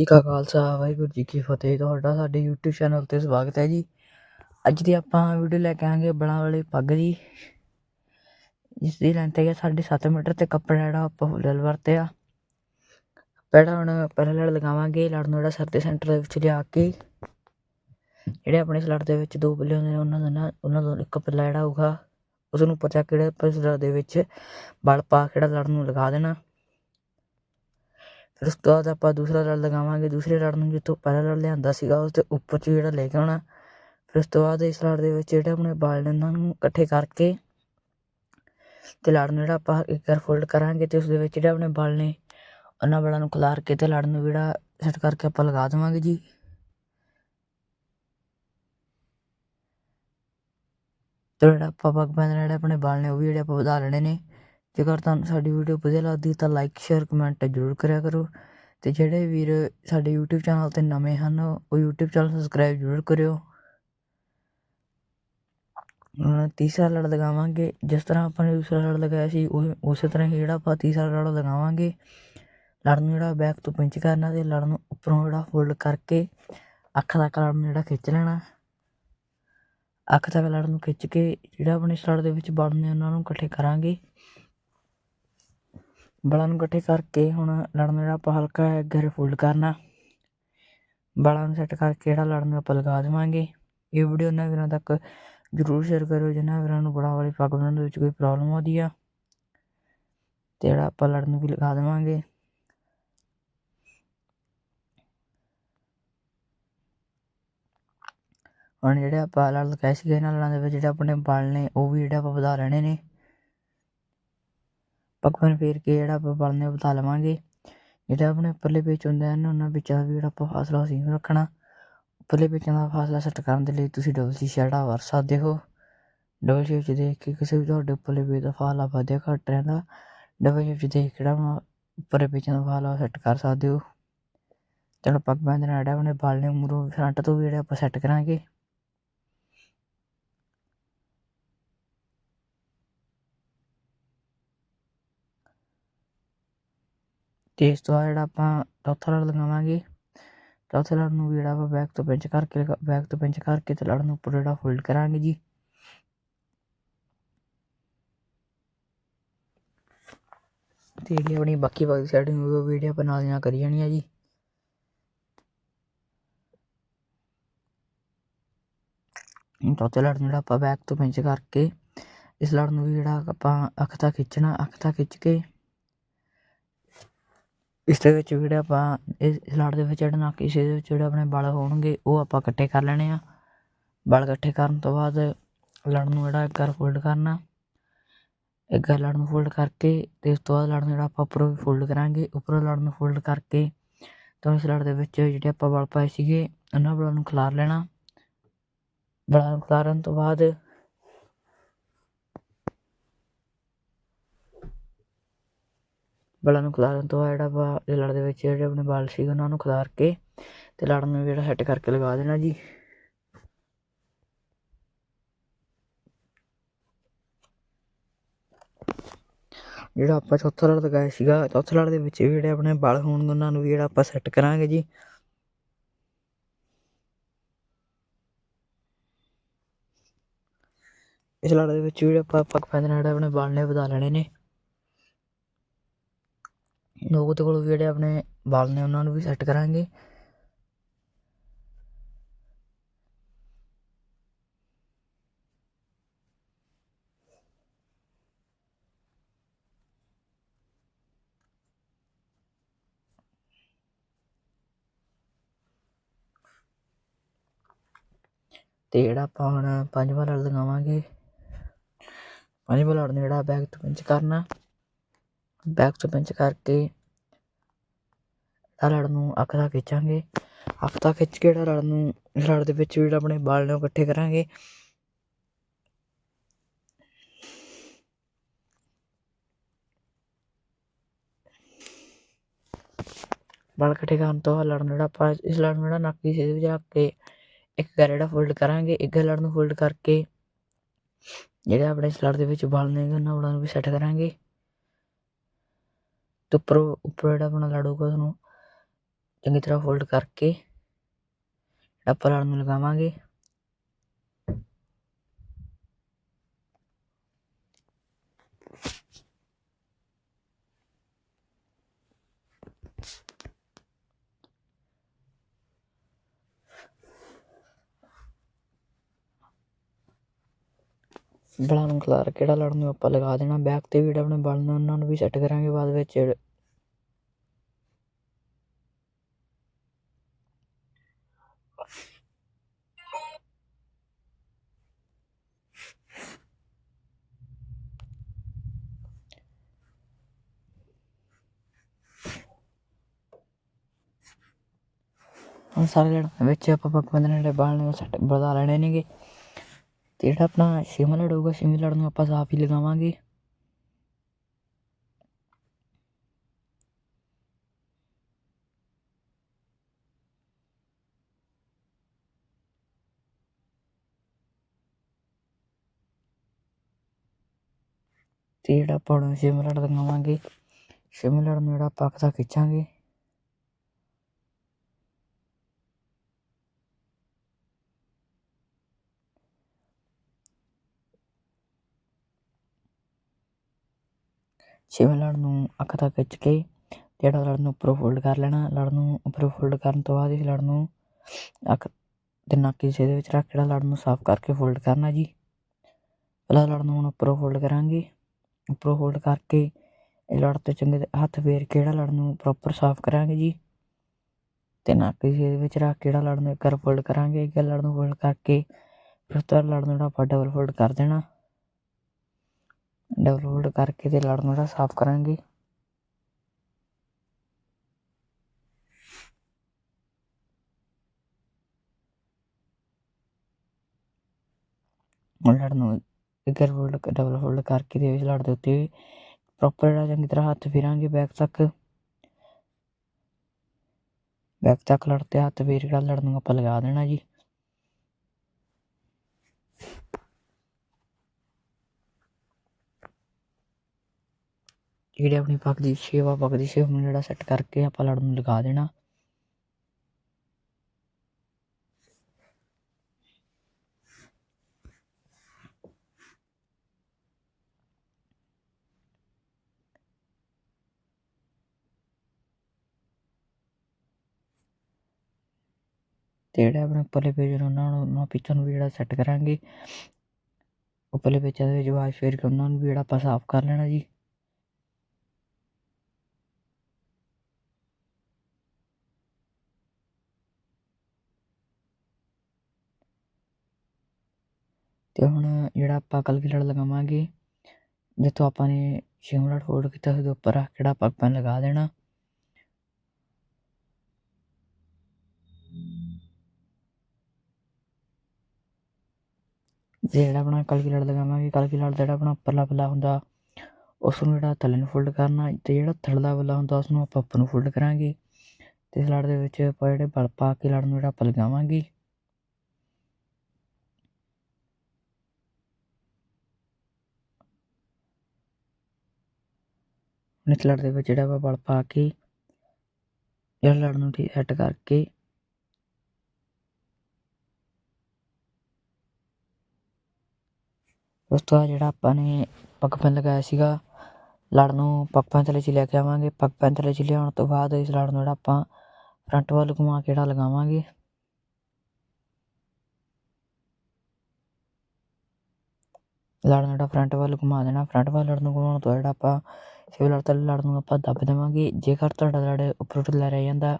ਜੀ ਕਾ ਖਾਲਸਾ, ਵਾਹਿਗੁਰੂ ਜੀ ਕੀ ਫਤਿਹ। ਤੁਹਾਡਾ ਸਾਡੇ YouTube ਚੈਨਲ ਤੇ ਸਵਾਗਤ ਹੈ ਜੀ। ਅੱਜ ਦੀ ਆਪਾਂ ਵੀਡੀਓ ਲੈ ਕੇ ਆਂਗੇ ਬਲਾਂ ਵਾਲੀ ਪੱਗ ਦੀ ਜਿਸ ਦੀ ਲੈਂਥ ਹੈ ਸਾਢੇ ਸੱਤ ਮੀਟਰ ਤੇ ਕੱਪੜਾ ਜਿਹੜਾ ਆਪਾਂ ਫੁੱਲ ਵਰਤਿਆ। ਪਹਿਲਾਂ ਹੁਣ ਪਹਿਲਾਂ ਲੜ ਲਗਾਵਾਂਗੇ, ਲੜ ਨੂੰ ਜਿਹੜਾ ਸਿਰ ਦੇ ਸੈਂਟਰ ਦੇ ਵਿੱਚ ਲਿਆ ਕੇ। ਜਿਹੜੇ ਆਪਣੇ ਸਲੜ ਦੇ ਵਿੱਚ ਦੋ ਪੱਲੇ ਹੁੰਦੇ ਨੇ, ਉਹਨਾਂ ਦਾ ਨਾ ਉਹਨਾਂ ਦਾ ਇੱਕ ਪੱਲਾ ਜਿਹੜਾ ਹੋਊਗਾ ਉਸ ਨੂੰ ਪਤਾ ਕਿਹੜੇ ਪਸਲਾ ਦੇ ਵਿੱਚ ਬਲ ਪਾ ਕੇ ਲੜ ਨੂੰ ਲਗਾ ਦੇਣਾ। ਫਿਰ ਉਸ ਤੋਂ ਬਾਅਦ ਆਪਾਂ ਦੂਸਰਾ ਲੜ ਲਗਾਵਾਂਗੇ। ਦੂਸਰੇ ਲੜ ਨੂੰ ਜਿੱਥੋਂ ਪਹਿਲਾ ਲੜ ਲਿਆਂਦਾ ਸੀਗਾ, ਉਸ ਦੇ ਉੱਪਰ 'ਚ ਜਿਹੜਾ ਲੈ ਕੇ ਆਉਣਾ। ਫਿਰ ਉਸ ਤੋਂ ਬਾਅਦ ਇਸ ਲੜ ਦੇ ਵਿੱਚ ਜਿਹੜੇ ਆਪਣੇ ਬਾਲ ਨੇ, ਉਹਨਾਂ ਨੂੰ ਇਕੱਠੇ ਕਰਕੇ ਤੇ ਲੜ ਨੂੰ ਜਿਹੜਾ ਆਪਾਂ ਇੱਕ ਵਾਰ ਫੋਲਡ ਕਰਾਂਗੇ ਤੇ ਉਸ ਦੇ ਵਿੱਚ ਜਿਹੜੇ ਆਪਣੇ ਬਲ ਨੇ, ਉਹਨਾਂ ਬਾਲਾਂ ਨੂੰ ਖਿਲਾਰ ਕੇ ਤੇ ਲੜ ਨੂੰ ਜਿਹੜਾ ਸੈੱਟ ਕਰਕੇ ਆਪਾਂ ਲਗਾ ਦੇਵਾਂਗੇ ਜੀ। ਤੇ ਜਿਹੜਾ ਆਪਾਂ ਪੱਗ ਬੰਨ੍ਹਣਾ ਜਿਹੜੇ ਆਪਣੇ ਬਾਲ ਨੇ, ਉਹ ਵੀ ਜਿਹੜੇ ਆਪਾਂ ਵਧਾ ਲੈਣੇ ਨੇ। ਜੇਕਰ ਤੁਹਾਨੂੰ ਸਾਡੀ ਵੀਡੀਓ ਵਧੀਆ ਲੱਗਦੀ ਤਾਂ ਲਾਈਕ ਸ਼ੇਅਰ ਕਮੈਂਟ ਜ਼ਰੂਰ ਕਰਿਆ ਕਰੋ। ਅਤੇ ਜਿਹੜੇ ਵੀਰ ਸਾਡੇ YouTube ਚੈਨਲ ਤੇ ਨਵੇਂ ਹਨ, ਉਹ YouTube ਚੈਨਲ ਸਬਸਕ੍ਰਾਈਬ ਜ਼ਰੂਰ ਕਰਿਓ। ਹੁਣ ਤੀਸਰਾ ਲੜ ਲਗਾਵਾਂਗੇ। ਜਿਸ ਤਰ੍ਹਾਂ ਆਪਾਂ ਨੇ ਦੂਸਰਾ ਲੜ ਲਗਾਇਆ ਸੀ, ਉਹ ਉਸੇ ਤਰ੍ਹਾਂ ਹੀ ਜਿਹੜਾ ਆਪਾਂ ਤੀਸਰਾ ਲੜ ਲਗਾਵਾਂਗੇ। ਲੜ ਨੂੰ ਜਿਹੜਾ ਬੈਕ ਤੋਂ ਪਿੰਚ ਕਰਨਾ ਤੇ ਲੜ ਨੂੰ ਉੱਪਰੋਂ ਜਿਹੜਾ ਫੋਲਡ ਕਰਕੇ ਅੱਖ ਤੱਕ ਲੜ ਨੂੰ ਜਿਹੜਾ ਖਿੱਚ ਲੈਣਾ। ਅੱਖ ਤੱਕ ਲੜ ਨੂੰ ਖਿੱਚ ਕੇ ਜਿਹੜਾ ਆਪਣੇ ਸਲੜ ਦੇ ਵਿੱਚ ਬਲ ਉਹਨਾਂ ਨੂੰ ਇਕੱਠੇ ਕਰਾਂਗੇ। ਬਲਾਂ ਨੂੰ ਇਕੱਠੇ ਕਰਕੇ ਹੁਣ ਲੜਨ ਜਿਹੜਾ ਆਪਾਂ ਹਲਕਾ ਹੈ ਅੱਗੇ ਫੋਲਡ ਕਰਨਾ। ਬਲਾਂ ਨੂੰ ਸੈੱਟ ਕਰਕੇ ਜਿਹੜਾ ਲੜਨ ਨੂੰ ਆਪਾਂ ਲਗਾ ਦੇਵਾਂਗੇ। ਇਹ ਵੀਡੀਓ ਉਹਨਾਂ ਵੀਰਾਂ ਤੱਕ ਜ਼ਰੂਰ ਸ਼ੇਅਰ ਕਰਿਓ, ਜਿਨ੍ਹਾਂ ਵੀਰਾਂ ਨੂੰ ਬਲਾਂ ਵਾਲੀ ਪੱਗ ਬਣਾਉਣ ਦੇ ਵਿੱਚ ਕੋਈ ਪ੍ਰੋਬਲਮ ਆਉਂਦੀ ਆ। ਤੇ ਜਿਹੜਾ ਆਪਾਂ ਲੜਨ ਨੂੰ ਵੀ ਲਗਾ ਦੇਵਾਂਗੇ। ਹੁਣ ਜਿਹੜੇ ਆਪਾਂ ਲੜ ਲਗਾਏ ਸੀਗੇ ਇਹਨਾਂ ਲੜਾਂ ਦੇ ਵਿੱਚ, ਜਿਹੜੇ ਆਪਣੇ ਬਲ ਨੇ, ਉਹ ਵੀ ਜਿਹੜੇ ਆਪਾਂ ਵਧਾ ਲੈਣੇ ਨੇ। ਪੱਗਾਂ ਫੇਰ ਕੇ ਜਿਹੜਾ ਆਪਾਂ ਬਲ ਨੇ ਵਧਾ ਲਵਾਂਗੇ। ਜਿਹੜੇ ਆਪਣੇ ਉੱਪਰਲੇ ਪੇਚ ਹੁੰਦੇ ਹਨ, ਉਹਨਾਂ ਵਿੱਚੋਂ ਵੀ ਜਿਹੜਾ ਆਪਾਂ ਫਾਸਲਾ ਸੀ ਰੱਖਣਾ। ਉੱਪਰਲੇ ਪੇਚਾਂ ਦਾ ਫਾਸਲਾ ਸੈੱਟ ਕਰਨ ਦੇ ਲਈ ਤੁਸੀਂ ਡਬਲ ਸ਼ੀਸ਼ਾ ਜਿਹੜਾ ਵਰ ਸਕਦੇ ਹੋ। ਡਬਲ ਸ਼ੇਪ 'ਚ ਦੇਖ ਕੇ ਕਿਸੇ ਵੀ ਤੁਹਾਡੇ ਉੱਪਰਲੇ ਪੇਚ ਦਾ ਫਾਸਲਾ ਵਧਿਆ ਘੱਟ ਰਹਿੰਦਾ। ਡਬਲ ਸ਼ੇਪ 'ਚ ਦੇਖ ਕੇ ਜਿਹੜਾ ਉੱਪਰਲੇ ਪੇਚਾਂ ਦਾ ਫਾਸਲਾ ਸੈੱਟ ਕਰ ਸਕਦੇ ਹੋ। ਤੇ ਪੱਗ ਬੰਨ੍ਹਣਾ ਜਿਹੜਾ ਆਪਣੇ ਬਲ ਨੇ ਮੂਰੋਂ ਫਰੰਟ ਤੋਂ ਵੀ ਜਿਹੜਾ ਆਪਾਂ ਸੈੱਟ ਕਰਾਂਗੇ। ਅਤੇ ਇਸ ਤੋਂ ਬਾਅਦ ਜਿਹੜਾ ਆਪਾਂ ਚੌਥਾ ਲੜ ਲਗਾਵਾਂਗੇ, ਚੌਥੇ ਲੜ ਨੂੰ ਵੀ ਜਿਹੜਾ ਆਪਾਂ ਬੈਕ ਤੋਂ ਪਿੰਚ ਕਰਕੇ ਬੈਕ ਤੋਂ ਪਿੰਚ ਕਰਕੇ ਤੇ ਲੜ ਨੂੰ ਉੱਪਰ ਜਿਹੜਾ ਫੋਲਡ ਕਰਾਂਗੇ ਜੀ। ਤੇ ਜਿਹੜੀ ਆਪਣੀ ਬਾਕੀ ਬਾਕੀ ਸੈਟਿੰਗ ਉਹ ਵੀਡੀਓ ਆਪਾਂ ਨਾਲ ਕਰੀ ਜਾਣੀ ਆ ਜੀ। ਚੌਥੇ ਲੜ ਨੂੰ ਜਿਹੜਾ ਆਪਾਂ ਬੈਕ ਤੋਂ ਪਿੰਚ ਕਰਕੇ, ਇਸ ਲੜ ਨੂੰ ਵੀ ਜਿਹੜਾ ਆਪਾਂ ਅੱਖ ਤੱਕ ਖਿੱਚਣਾ, ਅੱਖ ਤੱਕ ਖਿੱਚ ਕੇ ਇਸ ਦੇ ਵਿੱਚ ਜਿਹੜੇ ਆਪਾਂ ਇਸ ਲੜ ਦੇ ਵਿੱਚ ਜਿਹੜੇ ਨਾ ਕਿਸੇ ਵਿੱਚ ਜਿਹੜੇ ਆਪਣੇ ਬਲ ਹੋਣਗੇ, ਉਹ ਆਪਾਂ ਇਕੱਠੇ ਕਰ ਲੈਣੇ ਆ। ਬਲ ਇਕੱਠੇ ਕਰਨ ਤੋਂ ਬਾਅਦ ਲੜ ਨੂੰ ਜਿਹੜਾ ਇੱਕ ਵਾਰ ਫੋਲਡ ਕਰਨਾ। ਇੱਕ ਵਾਰ ਲੜ ਨੂੰ ਫੋਲਡ ਕਰਕੇ ਅਤੇ ਉਸ ਤੋਂ ਬਾਅਦ ਲੜ ਨੂੰ ਜਿਹੜਾ ਆਪਾਂ ਉੱਪਰੋਂ ਫੋਲਡ ਕਰਾਂਗੇ, ਉੱਪਰੋਂ ਲੜ ਨੂੰ ਫੋਲਡ ਕਰਕੇ ਤਾਂ ਇਸ ਲੜ ਦੇ ਵਿੱਚ ਜਿਹੜੇ ਆਪਾਂ ਬਲ ਪਾਏ ਸੀਗੇ, ਉਹਨਾਂ ਬਲਾਂ ਨੂੰ ਖਿਲਾਰ ਲੈਣਾ। ਬਲਾਂ ਨੂੰ ਖਿਲਾਰਨ ਤੋਂ ਬਾਅਦ ਬਲਾਂ ਨੂੰ ਖਿਲਾਰਨ ਤੋਂ ਬਾਅਦ ਜਿਹੜਾ ਆਪਾਂ ਲੜ ਦੇ ਵਿੱਚ ਜਿਹੜੇ ਆਪਣੇ ਬਲ ਸੀਗੇ ਉਹਨਾਂ ਨੂੰ ਖਿਲਾਰ ਕੇ ਅਤੇ ਲੜ ਨੂੰ ਜਿਹੜਾ ਸੈੱਟ ਕਰਕੇ ਲਗਾ ਦੇਣਾ ਜੀ। ਜਿਹੜਾ ਆਪਾਂ ਚੌਥਾ ਲੜ ਲਗਾਇਆ ਸੀਗਾ, ਚੌਥੇ ਲੜ ਦੇ ਵਿੱਚ ਵੀ ਜਿਹੜੇ ਆਪਣੇ ਬਲ ਹੋਣਗੇ ਉਹਨਾਂ ਨੂੰ ਵੀ ਜਿਹੜਾ ਆਪਾਂ ਸੈੱਟ ਕਰਾਂਗੇ ਜੀ। ਇਸ ਲੜ ਦੇ ਵਿੱਚ ਵੀ ਆਪਾਂ ਪੱਗ ਪੈਂਦੇ ਜਿਹੜੇ ਆਪਣੇ ਬਲ ਨੇ ਵਧਾ ਲੈਣੇ ਨੇ। ਲੋਕ ਦੇ ਕੋਲ ਜਿਹੜੇ ਆਪਣੇ ਬਲ ਨੇ ਉਹਨਾਂ ਨੂੰ ਵੀ ਸੈੱਟ ਕਰਾਂਗੇ। ਤੇ ਜਿਹੜਾ ਆਪਾਂ ਹੁਣ ਪੰਜਵਾਂ ਲੜ ਲਗਾਵਾਂਗੇ, ਪੰਜਵਾਂ ਲੜ ਨੂੰ ਜਿਹੜਾ ਬੈਕ ਤੋਂ ਪਿੰਚ ਕਰਨਾ ਬੈਕ ਤੋਂ ਪਿੰਚ ਕਰਕੇ ਲੜ ਨੂੰ ਅੱਖ ਦਾ ਖਿੱਚਾਂਗੇ। ਅੱਖ ਦਾ ਖਿੱਚ ਕੇ ਜਿਹੜਾ ਲੜ ਨੂੰ, ਲੜ ਦੇ ਵਿੱਚ ਜਿਹੜਾ ਆਪਣੇ ਬਾਲ ਨੂੰ ਇਕੱਠੇ ਕਰਾਂਗੇ। ਬਾਲ ਇਕੱਠੇ ਕਰਨ ਤੋਂ ਬਾਅਦ ਲੜ ਜਿਹੜਾ ਆਪਾਂ, ਇਸ ਲੜ ਨੂੰ ਜਿਹੜਾ ਨੱਕ ਦੀ ਵਿੱਚ ਰੱਖ ਕੇ ਇੱਕ ਗੈਰ ਜਿਹੜਾ ਫੋਲਡ ਕਰਾਂਗੇ। ਇੱਕ ਲੜ ਨੂੰ ਫੋਲਡ ਕਰਕੇ ਜਿਹੜਾ ਆਪਣੇ ਸਲੜ ਦੇ ਵਿੱਚ ਬਾਲ ਨੇ ਉਹਨਾਂ ਨੂੰ ਵੀ ਸੈੱਟ ਕਰਾਂਗੇ। ਤੇ ਉੱਪਰ ਉੱਪਰ ਜਿਹੜਾ ਆਪਣਾ ਲੜੂਗਾ ਉਹਨੂੰ ਚੰਗੀ ਤਰ੍ਹਾਂ ਫੋਲਡ ਕਰਕੇ ਆਪਾਂ ਲੜ ਨੂੰ ਲਗਾਵਾਂਗੇ। ਬਲਾਂ ਨੂੰ ਖਿਲਾਰ ਕਿਹੜਾ ਲੜਨ ਨੂੰ ਆਪਾਂ ਲਗਾ ਦੇਣਾ ਬੈਕ ਤੇ ਵੀ ਜਿਹੜਾ ਆਪਣੇ ਬਲ ਉਹਨਾਂ ਨੂੰ ਵੀ ਸੈੱਟ ਕਰਾਂਗੇ ਬਾਅਦ ਵਿੱਚ। ਹੁਣ ਸਾਰੇ ਲੜਾਂ ਵਿੱਚ ਆਪਾਂ ਪੱਕ ਬੰਦਨੇ ਜਿਹੜੇ ਬਾਲ ਨੇ ਉਹ ਸੈੱਟ ਲੈਣੇ ਨੇਗੇ। ਤੇ ਜਿਹੜਾ ਆਪਣਾ ਛੇਵਾਂ ਲੜ ਹੋਊਗਾ ਛੇਵੀਂ ਲੜ ਨੂੰ ਆਪਾਂ ਸਾਫ਼ ਹੀ ਲਗਾਵਾਂਗੇ। ਤੇ ਜਿਹੜਾ ਆਪਾਂ ਹੁਣ ਛੇਵਾਂ ਲੜ ਲਗਾਵਾਂਗੇ ਛੇਵੀਂ ਲੜ ਨੂੰ ਜਿਹੜਾ ਪੱਕ ਦਾ ਖਿੱਚਾਂਗੇ। ਛੇਵੇਂ ਲੜ ਨੂੰ ਅੱਖ ਤੱਕ ਖਿੱਚ ਕੇ ਜਿਹੜਾ ਲੜ ਨੂੰ ਉੱਪਰੋਂ ਫੋਲਡ ਕਰ ਲੈਣਾ ਲੜ ਨੂੰ ਉੱਪਰੋਂ ਫੋਲਡ ਕਰਨ ਤੋਂ ਬਾਅਦ ਇਸ ਲੜ ਨੂੰ ਅੱਖ ਦੇ ਨੱਕ ਦੀ ਹਿੱਸੇ ਵਿੱਚ ਰੱਖ ਜਿਹੜਾ ਲੜ ਨੂੰ ਸਾਫ਼ ਕਰਕੇ ਫੋਲਡ ਕਰਨਾ ਜੀ ਪਹਿਲਾਂ ਲੜ ਨੂੰ ਹੁਣ ਉੱਪਰੋਂ ਫੋਲਡ ਕਰਾਂਗੇ ਉੱਪਰੋਂ ਫੋਲਡ ਕਰਕੇ ਇਹ ਲੜ ਤੇ ਚੰਗੇ ਹੱਥ ਫੇਰ ਕੇ ਜਿਹੜਾ ਲੜ ਨੂੰ ਪ੍ਰੋਪਰ ਸਾਫ਼ ਕਰਾਂਗੇ ਜੀ ਤੇ ਨੱਕ ਦੇ ਹਿੱਸੇ ਵਿੱਚ ਰੱਖ ਕੇ ਜਿਹੜਾ ਲੜ ਨੂੰ ਇੱਕ ਵਾਰ ਫੋਲਡ ਕਰਾਂਗੇ ਇੱਕ ਲੜ ਨੂੰ ਫੋਲਡ ਕਰਕੇ ਫਿਰ ਉਸ ਤੋਂ ਲੜ ਨੂੰ ਜਿਹੜਾ ਆਪਾਂ ਡਬਲ ਫੋਲਡ ਕਰ ਦੇਣਾ ਡਬਲ ਫੋਲਡ ਕਰਕੇ ਤੇ ਲੜ ਨੂੰ ਜਿਹੜਾ ਸਾਫ਼ ਕਰਾਂਗੇ। ਲੜ ਨੂੰ ਇੱਕ ਫੋਲਡ ਡਬਲ ਫੋਲਡ ਕਰਕੇ ਤੇ ਇਸ ਲੜ ਦੇ ਉੱਤੇ ਪ੍ਰੋਪਰ ਜਿਹੜਾ ਚੰਗੀ ਤਰ੍ਹਾਂ ਹੱਥ ਫੇਰਾਂਗੇ ਬੈਕ ਤੱਕ। ਬੈਕ ਤੱਕ ਲੜ ਤੇ ਹੱਥ ਫੇਰ ਜਿਹੜਾ ਲੜ ਨੂੰ ਆਪਾਂ ਲਗਾ ਦੇਣਾ ਜੀ। ਜਿਹੜੇ ਆਪਣੀ ਪੱਗ ਦੀ ਸ਼ੇਵਾ ਪੱਗ ਦੀ ਸ਼ੇਪ ਨੂੰ ਜਿਹੜਾ ਸੈੱਟ ਕਰਕੇ ਆਪਾਂ ਲੜ ਨੂੰ ਲਗਾ ਦੇਣਾ। ਤੇ ਜਿਹੜੇ ਆਪਣੇ ਉੱਪਰਲੇ ਪੇਜ ਉਹਨਾਂ ਨੂੰ ਉਹਨਾਂ ਪਿੱਛੋਂ ਨੂੰ ਵੀ ਜਿਹੜਾ ਸੈੱਟ ਕਰਾਂਗੇ ਉੱਪਰਲੇ ਪੇਜਾਂ ਦੇ ਵਿੱਚ ਵਾਸ਼ ਫੇਰ ਕੇ ਉਹਨਾਂ ਨੂੰ ਵੀ ਜਿਹੜਾ ਆਪਾਂ ਸਾਫ਼ ਕਰ ਲੈਣਾ ਜੀ। ਅਤੇ ਹੁਣ ਜਿਹੜਾ ਆਪਾਂ ਕਲਗੀ ਲੜ ਲਗਾਵਾਂਗੇ, ਜਿੱਥੋਂ ਆਪਾਂ ਨੇ ਛੇਵਾਂ ਲੜ ਫੋਲਡ ਕੀਤਾ ਸੀ, ਉਹਦੇ ਉੱਪਰ ਰੱਖ ਜਿਹੜਾ ਆਪਾਂ ਪੈਨ ਲਗਾ ਦੇਣਾ। ਤੇ ਜਿਹੜਾ ਆਪਣਾ ਕਲਗੀ ਲੜ ਲਗਾਵਾਂਗੇ ਕਲਗੀ ਲੜ ਜਿਹੜਾ ਆਪਣਾ ਉੱਪਰਲਾ ਪੱਲਾ ਹੁੰਦਾ ਉਸ ਨੂੰ ਜਿਹੜਾ ਥੱਲੇ ਨੂੰ ਫੋਲਡ ਕਰਨਾ, ਤੇ ਜਿਹੜਾ ਥੱਲੜਾ ਪੱਲਾ ਹੁੰਦਾ ਉਸ ਨੂੰ ਆਪਾਂ ਉੱਪਰ ਨੂੰ ਫੋਲਡ ਕਰਾਂਗੇ। ਤੇ ਇਸ ਲੜ ਦੇ ਵਿੱਚ ਆਪਾਂ ਜਿਹੜੇ ਬਲ ਪਾ ਕੇ ਲੜ ਨੂੰ ਜਿਹੜਾ ਆਪਾਂ ਲਗਾਵਾਂਗੇ ਹੁਣ ਲੜ ਦੇ ਵਿੱਚ ਜਿਹੜਾ ਆਪਾਂ ਬਲ ਪਾ ਕੇ ਜਿਹੜਾ ਲੜ ਨੂੰ ਸੈੱਟ ਕਰਕੇ। ਉਸ ਤੋਂ ਬਾਅਦ ਜਿਹੜਾ ਆਪਾਂ ਨੇ ਪੱਗ ਪੈਨ ਲਗਾਇਆ ਸੀਗਾ ਲੜ ਨੂੰ ਪੱਗ ਪੈਨ ਥੱਲੇ 'ਚ ਲੈ ਕੇ ਆਵਾਂਗੇ। ਪੱਗ ਪੈਨ ਥੱਲੇ 'ਚ ਲਿਆਉਣ ਤੋਂ ਬਾਅਦ ਇਸ ਲੜ ਨੂੰ ਜਿਹੜਾ ਆਪਾਂ ਫਰੰਟ ਵੱਲ ਘੁਮਾ ਕੇ ਜਿਹੜਾ ਲਗਾਵਾਂਗੇ। ਲੜ ਨੂੰ ਜਿਹੜਾ ਫਰੰਟ ਵੱਲ ਘੁਮਾ ਦੇਣਾ। ਫਰੰਟ ਵੱਲ ਲੜ ਨੂੰ ਘੁਮਾਉਣ ਤੋਂ ਜਿਹੜਾ ਆਪਾਂ ਸਿਵਲ ਲੜ ਥੱਲੇ ਲੜ ਨੂੰ ਆਪਾਂ ਦੱਬ ਦੇਵਾਂਗੇ। ਜੇਕਰ ਤੁਹਾਡਾ ਲੜ ਉੱਪਰੋਂ ਢਿੱਲਾ ਰਹਿ ਜਾਂਦਾ,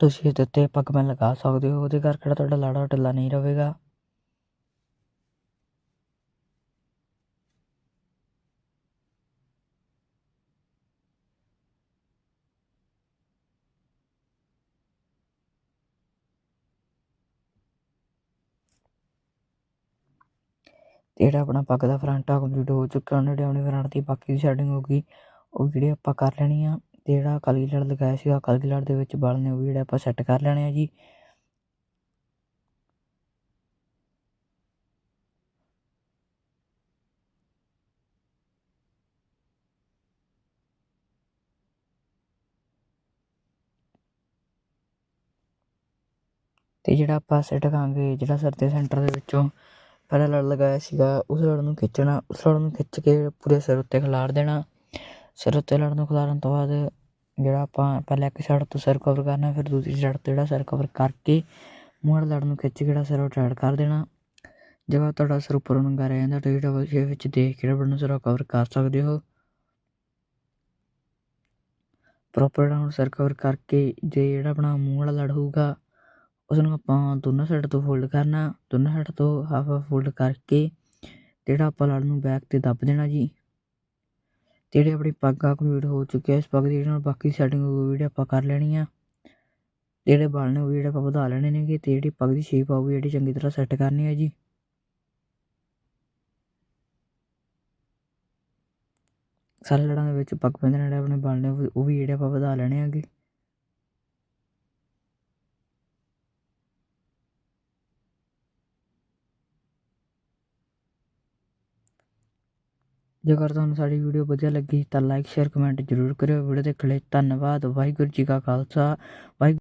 ਤੁਸੀਂ ਇਸ ਦੇ ਉੱਤੇ ਪੱਗ ਪੈਨ ਲਗਾ ਸਕਦੇ ਹੋ। ਉਹਦੇ ਕਰਕੇ ਜਿਹੜਾ ਤੁਹਾਡਾ ਲਾੜਾ ਢਿੱਲਾ ਨਹੀਂ ਰਹੇਗਾ। ਜਿਹੜਾ ਆਪਣਾ ਪੱਗ ਦਾ ਫਰੰਟ ਆ ਕੰਪਲੀਟ ਹੋ ਚੁੱਕਾ ਨੜਿਨਵੇਂ ਫਰੰਟ ਦੀ ਬਾਕੀ ਦੀ ਸ਼ੈਡਿੰਗ ਹੋ ਗਈ, ਉਹ ਜਿਹੜੇ ਆਪਾਂ ਕਰ ਲੈਣੀ ਆ ਅਤੇ ਜਿਹੜਾ ਕਲਗੀ ਲੜ ਲਗਾਇਆ ਸੀਗਾ ਕਲਗੀ ਲੜ ਦੇ ਵਿੱਚ ਬਲ ਨੇ, ਉਹ ਵੀ ਜਿਹੜਾ ਆਪਾਂ ਸੈੱਟ ਕਰ ਲੈਣੇ ਆ ਜੀ। ਤੇ ਜਿਹੜਾ ਆਪਾਂ ਸੈੱਟ ਕਰਾਂਗੇ, ਜਿਹੜਾ ਸਰ ਸੈਂਟਰ ਦੇ ਵਿੱਚੋਂ ਪਹਿਲਾਂ ਲੜ ਲਗਾਇਆ ਸੀਗਾ, ਉਸ ਲੜ ਨੂੰ ਖਿੱਚਣਾ, ਉਸ ਲੜ ਨੂੰ ਖਿੱਚ ਕੇ ਪੂਰੇ ਸਿਰ ਉੱਤੇ ਖਿਲਾਰ ਦੇਣਾ। ਸਿਰ ਉੱਤੇ ਲੜ ਨੂੰ ਖਿਲਾਰਨ ਤੋਂ ਬਾਅਦ ਜਿਹੜਾ ਆਪਾਂ ਪਹਿਲਾਂ ਇੱਕ ਸਾਈਡ ਤੋਂ ਸਿਰ ਕਵਰ ਕਰਨਾ, ਫਿਰ ਦੂਸਰੀ ਸਾਈਡ ਤੋਂ ਜਿਹੜਾ ਸਿਰ ਕਵਰ ਕਰਕੇ ਮੂੰਹ ਵਾਲੇ ਲੜ ਨੂੰ ਖਿੱਚ ਕੇ ਜਿਹੜਾ ਸਿਰ ਉਹ ਟਾਈਟ ਕਰ ਦੇਣਾ। ਜਦੋਂ ਤੁਹਾਡਾ ਸਿਰ ਉੱਪਰ ਨੂੰ ਕਰ ਜਾਂਦਾ, ਤੁਸੀਂ ਡਬਲ ਸ਼ੇਪ ਵਿੱਚ ਦੇਖ ਕੇ ਜਿਹੜਾ ਸਿਰ ਕਵਰ ਕਰ ਸਕਦੇ ਹੋ। ਪ੍ਰੋਪਰ ਰਾਉਂਡ ਸਿਰ ਕਵਰ ਕਰਕੇ ਜੇ ਜਿਹੜਾ ਆਪਣਾ ਮੂੰਹ ਵਾਲਾ ਲੜ ਹੋਊਗਾ ਉਸਨੂੰ ਆਪਾਂ ਦੋਨਾਂ ਸਾਈਡ ਤੋਂ ਫੋਲਡ ਕਰਨਾ, ਦੋਨਾਂ ਸਾਈਡ ਤੋਂ ਹਾਫ ਹਾਫ ਫੋਲਡ ਕਰਕੇ ਜਿਹੜਾ ਆਪਾਂ ਲੜ ਨੂੰ ਬੈਕ ਤੇ ਦੱਬ ਦੇਣਾ ਜੀ। ਤੇ ਜਿਹੜੀ ਆਪਣੀ ਪੱਗ ਆ ਕੰਪਲੀਟ ਹੋ ਚੁੱਕੀ ਹੈ ਇਸ ਪੱਗ ਦੀ ਜਿਹੜੀ ਨਾਲ ਬਾਕੀ ਸੈਟਿੰਗ ਹੋਊਗੀ ਜਿਹੜੀ ਆਪਾਂ ਕਰ ਲੈਣੀ ਆ। ਤੇ ਜਿਹੜੇ ਵਾਲ ਨੇ ਉਹ ਵੀ ਜਿਹੜੇ ਆਪਾਂ ਵਧਾ ਲੈਣੇ ਨੇਗੇ ਤੇ ਜਿਹੜੀ ਪੱਗ ਦੀ ਸ਼ੇਪ ਆਊਗੀ, ਜਿਹੜੀ ਚੰਗੀ ਤਰ੍ਹਾਂ ਸੈੱਟ ਕਰਨੀ ਹੈ ਜੀ। ਸਾਰੇ ਲੜਾਂ ਦੇ ਵਿੱਚ ਪੱਗ ਪੈਂਦੇ ਨੇ ਜਿਹੜੇ ਆਪਣੇ ਵਾਲ ਨੇ ਉਹ ਵੀ- ਜਿਹੜੇ ਆਪਾਂ ਵਧਾ ਲੈਣੇ ਹੈਗੇ ਜੇਕਰ ਤੁਹਾਨੂੰ ਸਾਡੀ ਵੀਡੀਓ ਵਧੀਆ ਲੱਗੀ ਤਾਂ ਲਾਈਕ ਸ਼ੇਅਰ ਕਮੈਂਟ ਜ਼ਰੂਰ ਕਰਿਓ। ਵੀਡੀਓ ਦੇਖਣ ਲਈ, ਧੰਨਵਾਦ। ਵਾਹਿਗੁਰੂ ਜੀ ਕਾ ਖਾਲਸਾ। ਵਾਹਿਗੁਰੂ